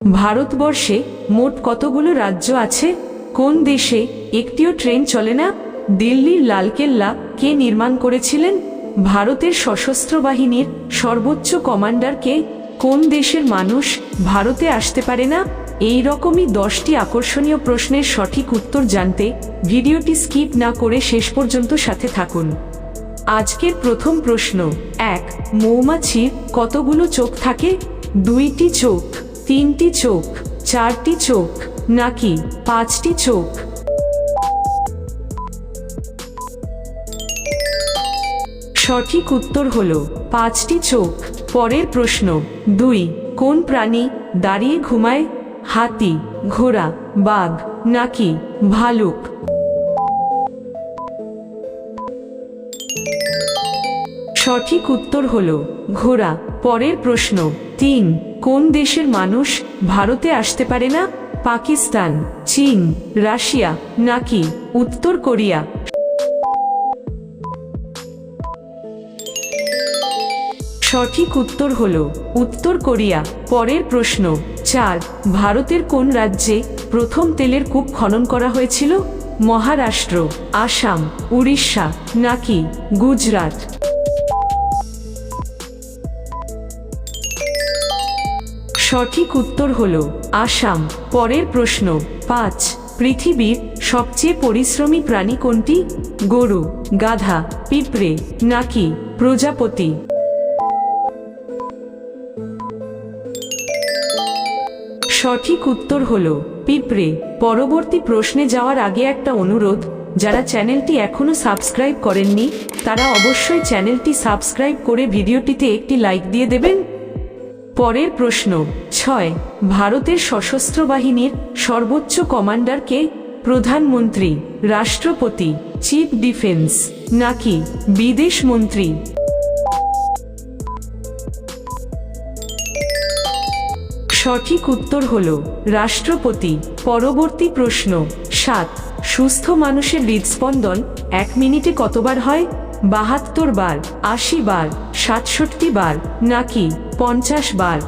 ভারতবর্ষে মোট কতগুলো রাজ্য আছে? কোন দেশে একটিও ট্রেন চলে না? দিল্লির লালকেল্লা কে নির্মাণ করেছিলেন? ভারতের সশস্ত্র বাহিনীর সর্বোচ্চ কমান্ডার কে? কোন দেশের মানুষ ভারতে আসতে পারে না? এই রকমই দশটি আকর্ষণীয় প্রশ্নের সঠিক উত্তর জানতে ভিডিওটি স্কিপ না করে শেষ পর্যন্ত সাথে থাকুন। আজকের প্রথম প্রশ্ন, এক, মৌমাছির কতগুলো চোখ থাকে? দুইটি চোখ। তিনটি চোখ, চারটি চোখ, নাকি পাঁচটি চোখ? সঠিক উত্তর হল পাঁচটি চোখ। পরের প্রশ্ন, দুই, কোন প্রাণী দাঁড়িয়ে ঘুমায়? হাতি, ঘোড়া, বাঘ, নাকি ভালুক? সঠিক উত্তর হল ঘোড়া। পরের প্রশ্ন তিন, কোন দেশের মানুষ ভারতে আসতে পারে না? পাকিস্তান, চীন, রাশিয়া, নাকি উত্তর কোরিয়া? সঠিক উত্তর হল উত্তর কোরিয়া। পরের প্রশ্ন, চার, ভারতের কোন রাজ্যে প্রথম তেলের কূপ খনন করা হয়েছিল? মহারাষ্ট্র, আসাম, উড়িষ্যা, নাকি গুজরাট? সঠিক উত্তর হল আসাম। পরের প্রশ্ন, পাঁচ, পৃথিবীর সবচেয়ে পরিশ্রমী প্রাণী কোনটি? গরু, গাধা, পিঁপড়ে, নাকি প্রজাপতি? সঠিক উত্তর হল পিঁপড়ে। পরবর্তী প্রশ্নে যাওয়ার আগে একটা অনুরোধ, যারা চ্যানেলটি এখনও সাবস্ক্রাইব করেননি, তারা অবশ্যই চ্যানেলটি সাবস্ক্রাইব করে ভিডিওটিতে একটি লাইক দিয়ে দেবেন। পরের প্রশ্ন ছয় ভারতের সশস্ত্র বাহিনীর সর্বোচ্চ কমান্ডারকে প্রধানমন্ত্রী, রাষ্ট্রপতি, চিফ ডিফেন্স, নাকি বিদেশ মন্ত্রী? সঠিক উত্তর হল, রাষ্ট্রপতি। পরবর্তী প্রশ্ন, সাত, সুস্থ মানুষের হৃদস্পন্দন এক মিনিটে কতবার হয়? বাহাত্তর বার, আশি বার, সাতষট্টি বার, নাকি পঞ্চাশ বার?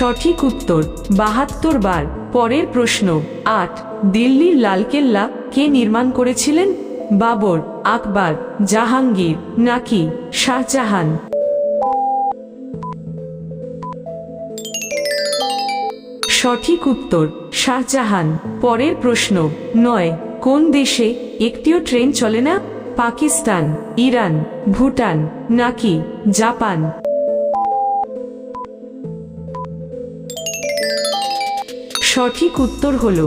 সঠিক উত্তর বাহাত্তর বার। পরের প্রশ্ন, আট, দিল্লির লালকেল্লা কে নির্মাণ করেছিলেন? বাবর, আকবর, জাহাঙ্গীর, নাকি শাহজাহান? সঠিক উত্তর, শাহজাহান। পরের প্রশ্ন, নয়, কোন দেশে একটিও ট্রেন চলে না? পাকিস্তান, ইরান, ভুটান, নাকি জাপান? সঠিক উত্তর হল,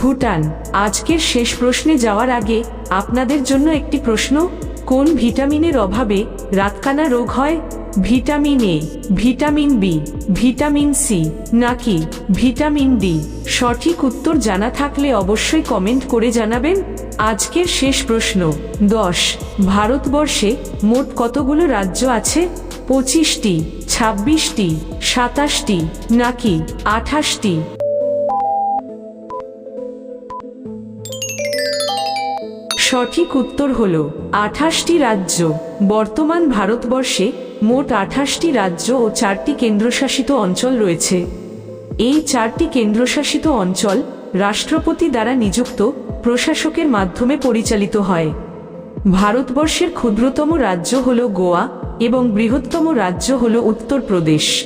ভুটান। আজকের শেষ প্রশ্নে যাওয়ার আগে আপনাদের জন্য একটি প্রশ্ন, কোন ভিটামিনের অভাবে রাতকানা রোগ হয়? Vitamin A, vitamin B, vitamin C, নাকি ভিটামিন ডি? সঠিক উত্তর জানা থাকলে অবশ্যই কমেন্ট করে জানাবেন। আজকের শেষ প্রশ্ন, দশ, ভারতবর্ষে মোট কতগুলো রাজ্য আছে? পঁচিশটি, ছাব্বিশটি, সাতাশটি, নাকি আঠাশটি? সঠিক উত্তর হল আঠাশটি রাজ্য। বর্তমান ভারতবর্ষে মোট আঠাশটি রাজ্য ও চারটি কেন্দ্রশাসিত অঞ্চল রয়েছে। এই চারটি কেন্দ্রশাসিত অঞ্চল রাষ্ট্রপতি দ্বারা নিযুক্ত, প্রশাসকের মাধ্যমে পরিচালিত হয়। ভারতবর্ষের ক্ষুদ্রতম রাজ্য হল গোয়া এবং বৃহত্তম রাজ্য হল উত্তরপ্রদেশ।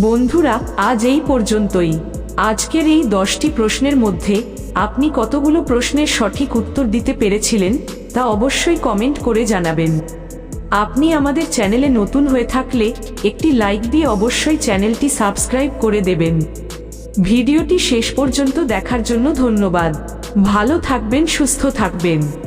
বন্ধুরা, আজ এই পর্যন্তই। আজকের এই দশটি প্রশ্নের মধ্যে আপনি কতগুলো প্রশ্নের সঠিক উত্তর দিতে পেরেছিলেন, তা অবশ্যই কমেন্ট করে জানাবেন। আপনি আমাদের চ্যানেলে নতুন হয়ে থাকলে, একটি লাইক দিয়ে অবশ্যই চ্যানেলটি সাবস্ক্রাইব করে দেবেন। ভিডিওটি শেষ পর্যন্ত দেখার জন্য ধন্যবাদ। ভালো থাকবেন, সুস্থ থাকবেন।